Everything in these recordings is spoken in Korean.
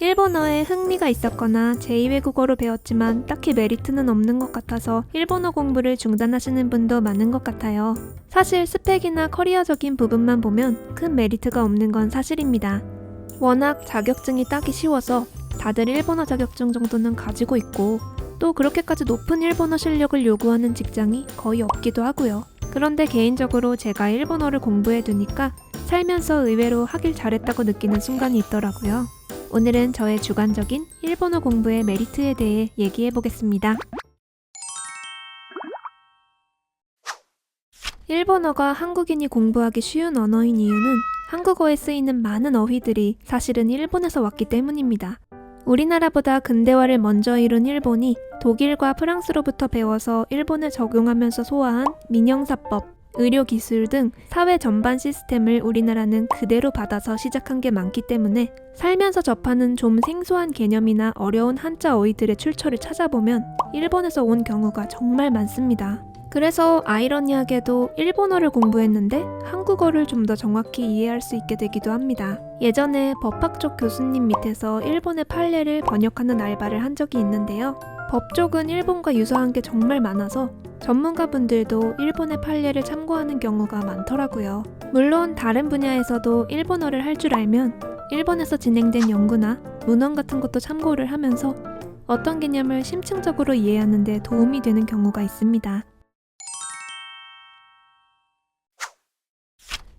일본어에 흥미가 있었거나 제2외국어로 배웠지만 딱히 메리트는 없는 것 같아서 일본어 공부를 중단하시는 분도 많은 것 같아요. 사실 스펙이나 커리어적인 부분만 보면 큰 메리트가 없는 건 사실입니다. 워낙 자격증이 따기 쉬워서 다들 일본어 자격증 정도는 가지고 있고 또 그렇게까지 높은 일본어 실력을 요구하는 직장이 거의 없기도 하고요. 그런데 개인적으로 제가 일본어를 공부해 두니까 살면서 의외로 하길 잘했다고 느끼는 순간이 있더라고요. 오늘은 저의 주관적인 일본어 공부의 메리트에 대해 얘기해 보겠습니다. 일본어가 한국인이 공부하기 쉬운 언어인 이유는 한국어에 쓰이는 많은 어휘들이 사실은 일본에서 왔기 때문입니다. 우리나라보다 근대화를 먼저 이룬 일본이 독일과 프랑스로부터 배워서 일본에 적용하면서 소화한 민영사법, 의료 기술 등 사회 전반 시스템을 우리나라는 그대로 받아서 시작한 게 많기 때문에 살면서 접하는 좀 생소한 개념이나 어려운 한자 어휘들의 출처를 찾아보면 일본에서 온 경우가 정말 많습니다. 그래서 아이러니하게도 일본어를 공부했는데 한국어를 좀 더 정확히 이해할 수 있게 되기도 합니다. 예전에 법학 쪽 교수님 밑에서 일본의 판례를 번역하는 알바를 한 적이 있는데요. 법 쪽은 일본과 유사한 게 정말 많아서 전문가분들도 일본의 판례를 참고하는 경우가 많더라고요. 물론 다른 분야에서도 일본어를 할 줄 알면 일본에서 진행된 연구나 문헌 같은 것도 참고를 하면서 어떤 개념을 심층적으로 이해하는 데 도움이 되는 경우가 있습니다.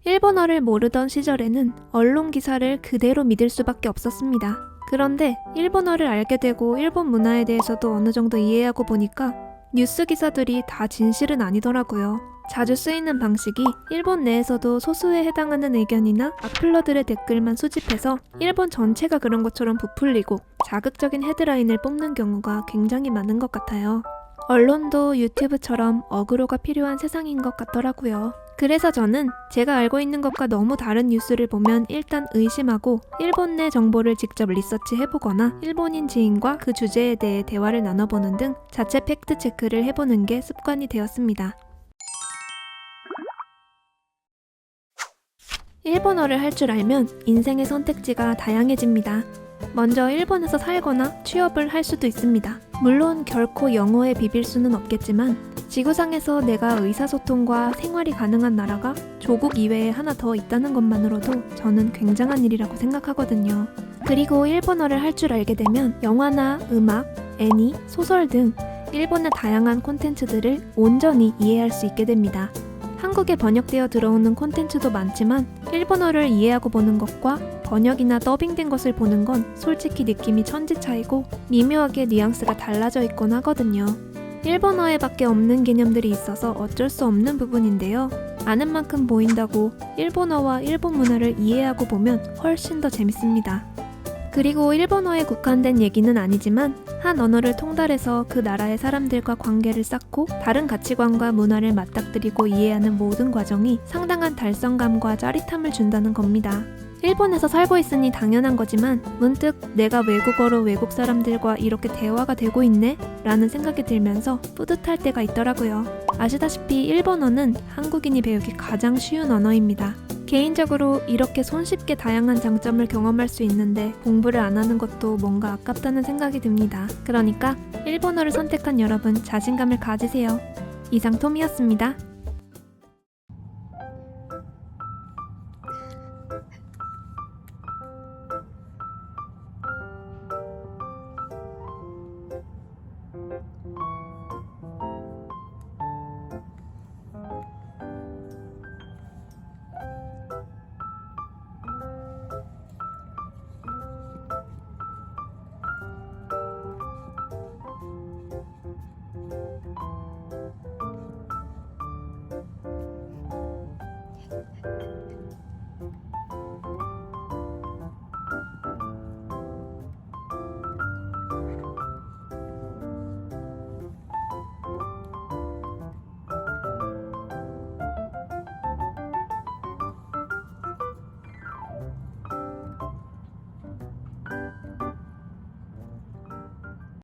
일본어를 모르던 시절에는 언론 기사를 그대로 믿을 수밖에 없었습니다. 그런데 일본어를 알게 되고 일본 문화에 대해서도 어느 정도 이해하고 보니까 뉴스 기사들이 다 진실은 아니더라고요. 자주 쓰이는 방식이 일본 내에서도 소수에 해당하는 의견이나 악플러들의 댓글만 수집해서 일본 전체가 그런 것처럼 부풀리고 자극적인 헤드라인을 뽑는 경우가 굉장히 많은 것 같아요. 언론도 유튜브처럼 어그로가 필요한 세상인 것 같더라고요. 그래서 저는 제가 알고 있는 것과 너무 다른 뉴스를 보면 일단 의심하고 일본 내 정보를 직접 리서치 해보거나 일본인 지인과 그 주제에 대해 대화를 나눠보는 등 자체 팩트 체크를 해보는 게 습관이 되었습니다. 일본어를 할 줄 알면 인생의 선택지가 다양해집니다. 먼저 일본에서 살거나 취업을 할 수도 있습니다. 물론 결코 영어에 비빌 수는 없겠지만 지구상에서 내가 의사소통과 생활이 가능한 나라가 조국 이외에 하나 더 있다는 것만으로도 저는 굉장한 일이라고 생각하거든요. 그리고 일본어를 할 줄 알게 되면 영화나 음악, 애니, 소설 등 일본의 다양한 콘텐츠들을 온전히 이해할 수 있게 됩니다. 한국에 번역되어 들어오는 콘텐츠도 많지만 일본어를 이해하고 보는 것과 번역이나 더빙된 것을 보는 건 솔직히 느낌이 천지 차이고 미묘하게 뉘앙스가 달라져 있곤 하거든요. 일본어에밖에 없는 개념들이 있어서 어쩔 수 없는 부분인데요. 아는 만큼 보인다고 일본어와 일본 문화를 이해하고 보면 훨씬 더 재밌습니다. 그리고 일본어에 국한된 얘기는 아니지만 한 언어를 통달해서 그 나라의 사람들과 관계를 쌓고 다른 가치관과 문화를 맞닥뜨리고 이해하는 모든 과정이 상당한 달성감과 짜릿함을 준다는 겁니다. 일본에서 살고 있으니 당연한 거지만 문득 내가 외국어로 외국 사람들과 이렇게 대화가 되고 있네? 라는 생각이 들면서 뿌듯할 때가 있더라고요. 아시다시피 일본어는 한국인이 배우기 가장 쉬운 언어입니다. 개인적으로 이렇게 손쉽게 다양한 장점을 경험할 수 있는데 공부를 안 하는 것도 뭔가 아깝다는 생각이 듭니다. 그러니까 일본어를 선택한 여러분 자신감을 가지세요. 이상 톰이었습니다.